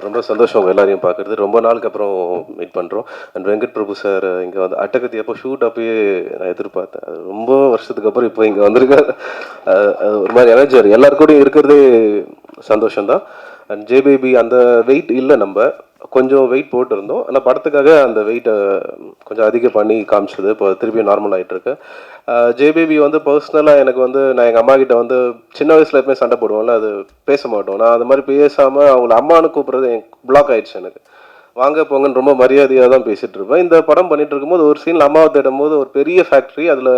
ரொம்ப சந்தோஷம் உங்கள் எல்லாரையும் பார்க்குறது. ரொம்ப நாளுக்கு அப்புறம் மீட் பண்ணுறோம் அண்ட் வெங்கட் பிரபு சார் இங்கே வந்து அட்டகத்தி அப்போ ஷூட் அப்பயே நான் எதிர்பார்த்தேன். அது ரொம்ப வருஷத்துக்கு அப்புறம் இப்போ இங்கே வந்திருக்காரு. அஹ் ஒரு மாதிரி எனர்ஜி எல்லாருக்கூடையும் இருக்கிறதே சந்தோஷம்தான். அண்ட் ஜே பேபி அந்த வெயிட் இல்லை நம்ம. கொஞ்சம் வெயிட் போட்டிருந்தோம். ஆனால் படத்துக்காக அந்த வெயிட்டை கொஞ்சம் அதிகம் பண்ணி காமிச்சது. இப்போ திருப்பியும் நார்மல் ஆகிட்டுருக்கு ஜேபேபி வந்து பர்சனலாக எனக்கு வந்து நான் எங்கள் அம்மா கிட்ட வந்து சின்ன வயசுல எப்பவுமே சண்டை போடுவோம்ல அது பேச மாட்டோம். நான் அது மாதிரி பேசாமல் அவங்கள அம்மானு கூப்பிட்றது எனக்கு பிளாக் ஆயிடுச்சு எனக்கு. வாங்க போங்கன்னு ரொம்ப மரியாதையாக தான் பேசிகிட்டு இருப்பேன். இந்த படம் பண்ணிட்டு இருக்கும்போது ஒரு சீனில் அம்மாவை தேடும் போது ஒரு பெரிய ஃபேக்ட்ரி அதில்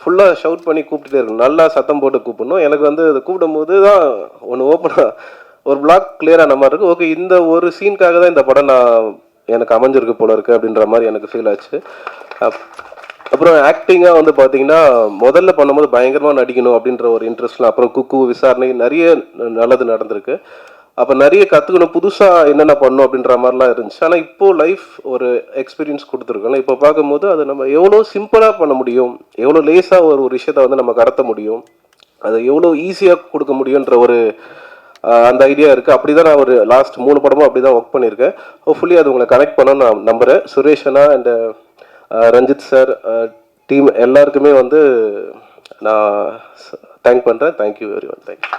ஃபுல்லாக ஷவுட் பண்ணி கூப்பிட்டுட்டே இருக்கணும். நல்லா சத்தம் போட்டு கூப்பிடணும். எனக்கு வந்து அதை கூப்பிடும் போது தான் ஒன்று ஓப்பனாக ஒரு பிளாக் கிளியரான மாதிரி இருக்கு. ஓகே இந்த ஒரு சீனுக்காக தான் இந்த படம் நான் எனக்கு அமைஞ்சிருக்கு போல இருக்கு அப்படின்ற மாதிரி எனக்கு ஃபீல் ஆச்சு. அப்- அப்புறம் ஆக்டிங்காக வந்து பார்த்தீங்கன்னா முதல்ல பண்ணும்போது பயங்கரமாக நடிக்கணும் அப்படின்ற ஒரு இன்ட்ரெஸ்ட்லாம் அப்புறம் குக்கு விசாரணை நிறைய நல்லது நடந்திருக்கு. அப்போ நிறைய கற்றுக்கணும் புதுசாக என்னென்ன பண்ணும் அப்படின்ற மாதிரிலாம் இருந்துச்சு. ஆனால் இப்போ லைஃப் ஒரு எக்ஸ்பீரியன்ஸ் கொடுத்துருக்கோம்ல இப்போ பார்க்கும்போது அது நம்ம எவ்வளோ சிம்பிளாக பண்ண முடியும்? எவ்வளோ லேஸாக ஒரு ஒரு விஷயத்தை வந்து நம்ம கடத்த முடியும்? அதை எவ்வளோ ஈஸியாக கொடுக்க முடியுன்ற ஒரு அந்த ஐடியா இருக்குது அப்படி தான் நான் ஒரு லாஸ்ட் மூணு படமும் அப்படி தான் ஒர்க் பண்ணியிருக்கேன். ஹோப்ஃபுல்லி அது உங்களை கனெக்ட் பண்ண நான் நம்புகிறேன் சுரேஷ் அண்ணா அண்ட் ரஞ்சித் சார் டீம் எல்லாருக்குமே வந்து நான் தேங்க் பண்ணுறேன் தேங்க்யூ வெரி ஒன் தேங்க்யூ